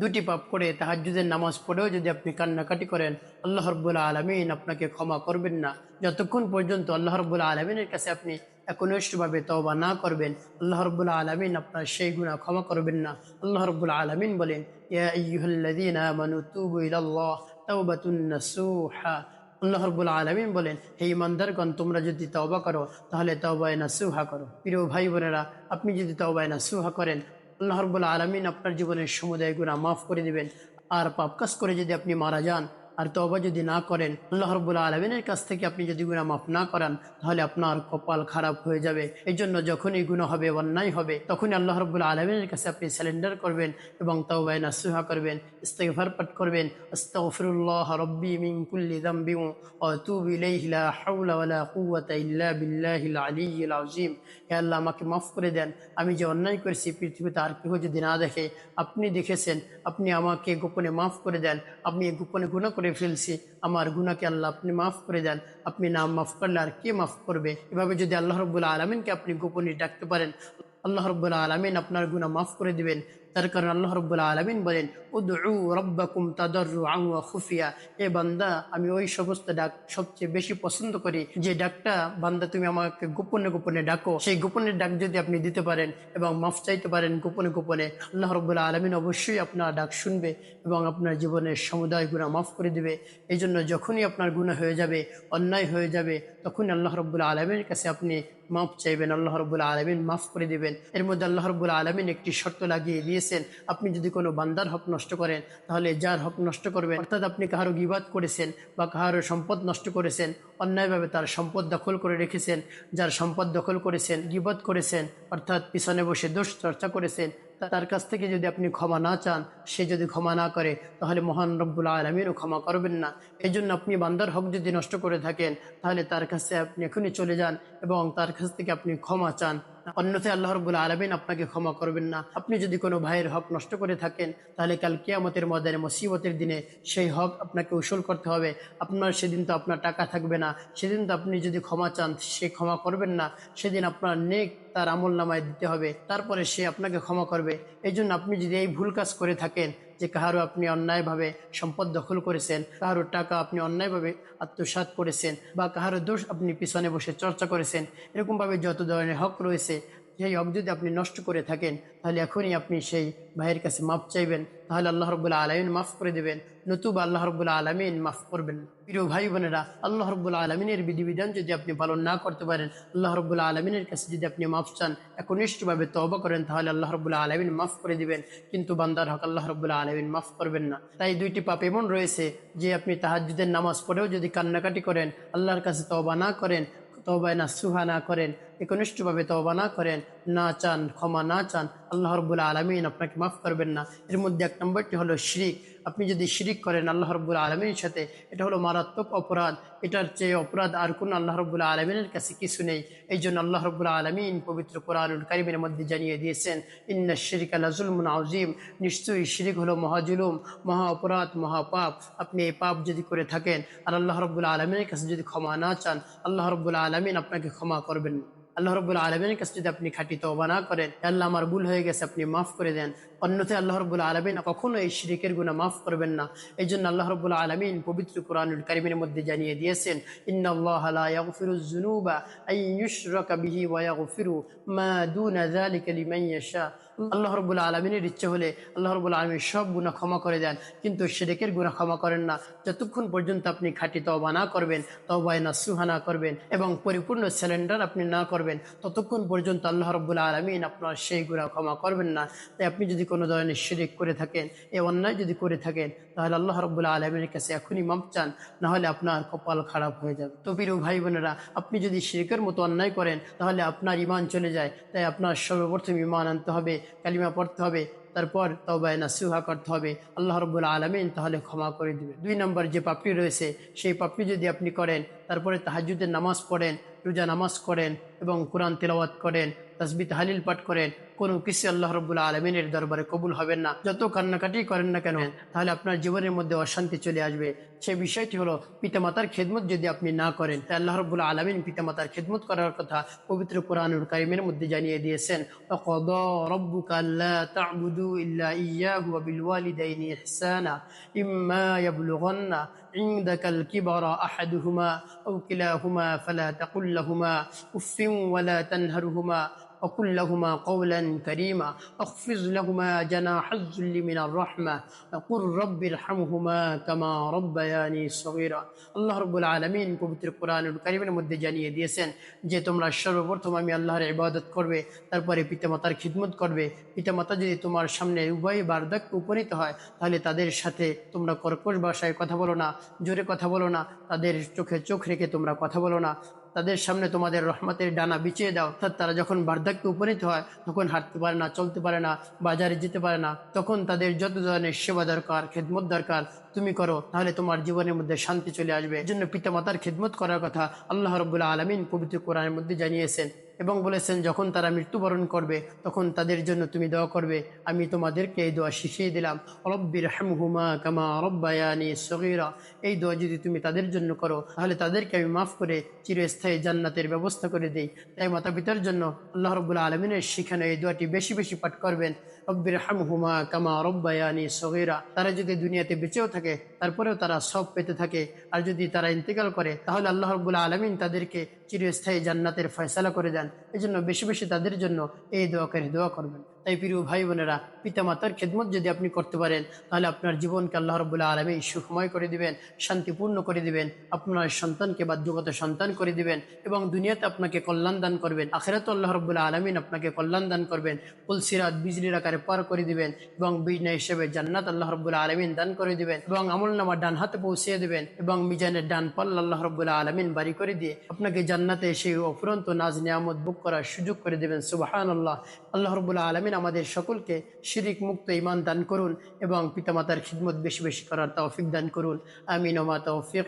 দুটি পাপ করে তাহাজুদের নামাজ পড়েও যদি আপনি কান্নাকাটি করেন, আল্লাহ আলমিন আপনাকে ক্ষমা করবেন না। যতক্ষণ পর্যন্ত আল্লাহ আলমিনের কাছে আপনি একনিষ্ঠভাবে তওবা না করবেন, আল্লাহ রব্বুল্লা আলমিন আপনার সেই গুণা ক্ষমা করবেন না। আল্লাহ রব্বুল্লা আলমিন বলেন আল্লাহ আলমিন বলেন, হে ইমানদারগণ, তোমরা যদি তওবা করো, তাহলে তওবায় নাসুহা করো। প্রিয় ভাই বোনেরা আপনি যদি তওবায় নাসুহা করেন আল্লাহ রব্বুল আলমিন আপনার জীবনের সমুদায় গুণা মাফ করে দেবেন। আর পাপ কাজ করে যদি আপনি মারা যান আর তবা যদি না করেন, আল্লাহ রব্বুল আলমিনের কাছ থেকে আপনি যদি গুণা মাফ না করান, তাহলে আপনার কপাল খারাপ হয়ে যাবে। এই জন্য যখনই গুণা হবে, অন্যায় হবে, তখনই আল্লাহ রব্বুল আলমিনের কাছে আপনি স্যালেন্ডার করবেন এবং তাওবায় নাসুহা করবেন ইস্তেগফার পাঠ করবেন। আস্তাগফিরুল্লাহ রব্বি মিন কুল্লি যামবি ওয়া আতুবু ইলাইহি, লা হাওলা ওয়ালা কুওয়াতা ইল্লা বিল্লাহিল আযীম। হে আল্লাহ, আমাকে মাফ করে দেন। আমি যে অন্যায় করেছি, পৃথিবীতে আর কেউ যদি না দেখে, আপনি দেখেছেন, আপনি আমাকে গোপনে মাফ করে দেন। আমি গোপনে গুণা করে ফেলছি, আমার গুণাকে আল্লাহ আপনি মাফ করে দেন, আপনি নাম মাফ করলে আর কে মাফ করবে? এভাবে যদি আল্লাহ রব্বুল্লা আলমিনকে আপনি গোপনে ডাকতে পারেন, আল্লাহ রব্বুল্লা আলমিন আপনার গুণা মাফ করে দিবেন। তার কারণ আল্লাহ রব্বুল্লা আলমিন বলেন উদউ রব্বাকুম তাদর আংওয়া খুফিয়া এ বান্দা, আমি ওই সমস্ত ডাক সবচেয়ে বেশি পছন্দ করি। যে ডাকটা, বান্দা, তুমি আমাকে গোপনে গোপনে ডাকো। সেই গোপনের ডাক যদি আপনি দিতে পারেন এবং মাফ চাইতে পারেন গোপনে গোপনে, আল্লাহ আলমিন অবশ্যই আপনার ডাক শুনবে এবং আপনার জীবনের সমুদায় গুণা মাফ করে দিবে। এই জন্য যখনই আপনার গুণা হয়ে যাবে, অন্যায় হয়ে যাবে, তখনই আল্লাহ রব্বুল্লা আলমীর কাছে আপনি মাফ চাইবেন, আল্লাহ রব্বুল্লা আলমিন মাফ করে দিবেন। এর মধ্যে আল্লাহ রব্বুল্লা আলমিন একটি শর্ত লাগিয়ে দিয়েছেন, আপনি যদি কোনো বান্দার হক নষ্ট করেন, তাহলে যার হক নষ্ট করবেন, অর্থাৎ আপনি কাহারও গিবাদ করেছেন বা কাহারও সম্পদ নষ্ট করেছেন, অন্যায়ভাবে তার সম্পদ দখল করে রেখেছেন, যার সম্পদ দখল করেছেন, গিবাদ করেছেন, অর্থাৎ পিছনে বসে দোষ চর্চা করেছেন তার কাছ থেকে যদি আপনি ক্ষমা না চান, সে যদি ক্ষমা না করে, তাহলে মহান রব্বুল আলমিনও ক্ষমা করবেন না। এই জন্য আপনি বান্দার হক যদি নষ্ট করে থাকেন, তাহলে তার কাছে আপনি এখনই চলে যান এবং তার কাছ থেকে আপনি ক্ষমা চান। অন্যথায় আল্লাহ রবুল্লা আলমিন আপনাকে ক্ষমা করবেন না। আপনি যদি কোনো ভাইয়ের হক নষ্ট করে থাকেন, তাহলে কাল কেয়ামতের ময়দানে, মসিবতের দিনে সেই হক আপনাকে উসুল করতে হবে। আপনার সেদিন তো আপনার টাকা থাকবে না। সেদিন তো আপনি যদি ক্ষমা চান, সে ক্ষমা করবেন না। সেদিন আপনার নেক তার আমল নামায় দিতে হবে, তারপরে সে আপনাকে ক্ষমা করবে। এই আপনি যদি এই ভুল কাজ করে থাকেন, যে কাহারও আপনি অন্যায়ভাবে সম্পদ দখল করেছেন, কাহারও টাকা আপনি অন্যায়ভাবে আত্মসাত করেছেন, বা কাহারও দোষ আপনি পিছনে বসে চর্চা করেছেন, এরকমভাবে যত ধরনের হক রয়েছে সেই হক, যদি আপনি নষ্ট করে থাকেন, তাহলে এখনই আপনি সেই ভাইয়ের কাছে মাফ চাইবেন। তাহলে আল্লাহ রবুল্লা আলমিন মাফ করে দেবেন। নতুবা আল্লাহ রবুল্লা আলমিন মাফ করবেন। প্রিয় ভাই বোনেরা, আল্লাহ রবুল্লা আলমিনের বিধিবিধান যদি আপনি পালন না করতে পারেন, আল্লাহ রবুল্লা আলমিনের কাছে যদি আপনি মাফ চান, একনিষ্ঠভাবে তবা করেন, তাহলে আল্লাহ রবুল্লা আলমিন মাফ করে দিবেন। কিন্তু বান্দার হক আল্লাহ রবুল্লা আলমিন মাফ করবেন না। তাই দুইটি পাপ এমন রয়েছে যে আপনি তাহাজুদের নামাজ পড়েও যদি কান্নাকাটি করেন, আল্লাহর কাছে তবা না করেন তবায় না সুহা না করেন একনিষ্ঠভাবে তবা না করেন, না চান, ক্ষমা না চান, আল্লাহ রব্বুল আলমিন আপনাকে মাফ করবেন না। এর মধ্যে এক নম্বরটি হলো শিরিক। আপনি যদি শিরিক করেন আল্লাহ রব্বুল আলমীর সাথে, এটা হলো মারাত্মক অপরাধ। এটার চেয়ে অপরাধ আর কোনো আল্লাহ রব্বুল আলমিনের কাছে কিছু নেই। এই জন্য আল্লাহ রব্বুল আলমিন পবিত্র কোরআনুল কারিমের মধ্যে জানিয়ে দিয়েছেন, ইন্না শিরিক আল্লাহ জুলমুন আজিম নিশ্চয়ই শিরিক হলো মহাজুলুম মহা অপরাধ মহাপাপ আপনি এই পাপ যদি করে থাকেন, আর আল্লাহ রব্বুল আলমিনের কাছে যদি ক্ষমা না চান, আল্লাহ রব্বুল আলমিন আপনাকে ক্ষমা করবেন। আল্লাহ রবুল্লা আলমিনের কাছে যদি আপনি খাটি তবা না করেন আল্লাহ, আমার ভুল হয়ে গেছে, আপনি মাফ করে দেন। অন্যথায় আল্লাহ রব্বুল আলমিন কখনো এই শিরিকের গুণা মাফ করবেন না। এই জন্য আল্লাহ রব্বুল আলমিন পবিত্র কোরআনুল কারিমের মধ্যে জানিয়ে দিয়েছেন আল্লাহ রব্বুল আলমিনের ইচ্ছে হলে আল্লাহ রব্বুল আলমী সব গুণা ক্ষমা করে দেন, কিন্তু শিরিকের গুণা ক্ষমা করেন না। যতক্ষণ পর্যন্ত আপনি খাঁটি তবা না করবেন তবায় না সুহানা করবেন এবং পরিপূর্ণ সিলিন্ডার আপনি না করবেন, ততক্ষণ পর্যন্ত আল্লাহ রব্বুল আলমিন আপনার সেই গুণা ক্ষমা করবেন না। তাই আপনি যদি কোনো ধরনের শিরিক করে থাকেন, এ অন্যায় যদি করে থাকেন, তাহলে আল্লাহ রব্বুল্লা আলমের কাছে এখনই মাপ চান, নাহলে আপনার কপাল খারাপ হয়ে যাবে। তো ভাই বোনেরা আপনি যদি শিরিকের মতো অন্যায় করেন, তাহলে আপনার ইমান চলে যায়, তাই আপনার সর্বপ্রথম ইমান আনতে হবে, কালিমা পড়তে হবে তারপর তবায় নাসুহা করতে হবে। আল্লাহ রব্বুল আলমিন তাহলে ক্ষমা করে দিবে। দুই নম্বর যে পাপড়ি রয়েছে, সেই পাপড়ি যদি আপনি করেন, তারপরে তাহাজুদের নামাজ পড়েন, রোজা নামাজ করেন এবং কোরআন তেলাওয়াত করেন তসবি তাহালিল পাঠ করেন, কোনো কিছু আল্লাহ রব্বুল্লা আলমিনের দরবারে কবুল হবেন না। যত কান্নাকাটি করেন না কেন, তাহলে আপনার জীবনের মধ্যে অশান্তি চলে আসবে। সেই বিষয়টি হলো পিতামাতার খেদমত যদি আপনি না করেন তাই আল্লাহ রব্বুল্লা আলমিন পিতামাতার খেদমত করার কথা পবিত্র কোরআনুল কারিমের মধ্যে জানিয়ে দিয়েছেন وقضى ربك ألا تعبدوا إلا إياه وبالوالدين إحسانا إما يبلغن عندك الكبر أحدهما أو كلاهما فلا تقل لهما أف ولا تنهرهما وقل لهما قولا كريما واخفض لهما جناح الذل من الرحمة وقل رب ارحمهما كما ربياني صغيرا আল্লাহ রব্বুল আলমিন পবিত্র কোরআনুল কারিমের মধ্যে জানিয়ে দিয়েছেন যে তোমরা সর্বপ্রথম আমি আল্লাহর ইবাদত করবে তারপরে পিতামাতার খিদমত করবে পিতামাতা যদি তোমার সামনে উভয় বার্ধক্য উপনীত হয় তাহলে তাদের সাথে তোমরা কর্কশ ভাষায় কথা বলো না জোরে কথা বলো না তাদের চোখে চোখ রেখে তোমরা কথা বলো না তাদের সামনে তোমাদের রহমতের ডানা বিছিয়ে দাও। অর্থাৎ তারা যখন বার্ধক্যে উপনীত হয়, তখন হাঁটতে পারে না, চলতে পারে না, বাজারে যেতে পারে না। তখন তাদের যত ধরনের সেবা দরকার, খেদমত দরকার, তুমি করো, তাহলে তোমার জীবনের মধ্যে শান্তি চলে আসবে। জন্য পিতামাতার খেদমত করার কথা আল্লাহ রবুল্লাহ আলমিন পবিত্র কোরআনের মধ্যে জানিয়েছেন। এবং বলেছেন, যখন তারা মৃত্যুবরণ করবে, তখন তাদের জন্য তুমি দোয়া করবে। আমি তোমাদেরকে এই দোয়া শিখিয়ে দিলাম। রব্বির হামহুমা কামা রব্বায়ানি সগিরা। এই দোয়া যদি তুমি তাদের জন্য করো, তাহলে তাদেরকে আমি মাফ করে চিরস্থায়ী জান্নাতের ব্যবস্থা করে দিই। তাই মাতা পিতার জন্য আল্লাহ রব্বুল্লাহ আলমিনের শিখানো এই দোয়াটি বেশি বেশি পাঠ করবেন। রব্বির হামহুমা কামা রব্বায়ানি সগিরা। তারা যদি দুনিয়াতে বেঁচেও থাকে, তারপরেও তারা সব পেতে থাকে। আর যদি তারা ইন্তেকাল করে, তাহলে আল্লাহ রব্বুল্লাহ আলমিন তাদেরকে চিরস্থায়ী জান্নাতের ফয়সালা করে দেন। এজন্য জন্য বেশি বেশি তাদের জন্য এই দোয়াকারী দোয়া করবেন। তাই প্রিয় ভাই বোনেরা, পিতামাতার খেদমত যদি আপনি করতে পারেন, তাহলে আপনার জীবনকে আল্লাহ রবুল্লাহ আলমী সুখময় করে দিবেন, শান্তিপূর্ণ করে দিবেন, আপনার সন্তানকে বাধ্যগত সন্তান করে দিবেন এবং দুনিয়াতে আপনাকে কল্যাণ দান করবেন আখেরাত আল্লাহ রবুল্লাহ আলমিন আপনাকে কল্যাণ দান করবেন পুলসিরাত বিজলির আকারে পার করে দিবেন এবং বিজনা হিসেবে জান্নাত আল্লাহ রবুল্লাহ আলমিন দান করে দিবেন এবং আমল নামা ডান হাতে পৌঁছিয়ে দেবেন এবং মিজানের ডান পাল্লা আল্লাহ রবুল্লাহ আলমিন বাড়ি করে দিয়ে আপনাকে জান্নাতে সেই অফুরন্ত নাজ নিয়ামত বুক করার সুযোগ করে দেবেন সুবাহান আল্লাহ আল্লাহ রবুল্লাহ আলমিন আমাদের সকলকে শিরিক মুক্ত ইমান দান করুন এবং পিতামাতার খিদমত বেশি বেশি করার তৌফিক দান করুন। আমিন, ওমা তৌফিক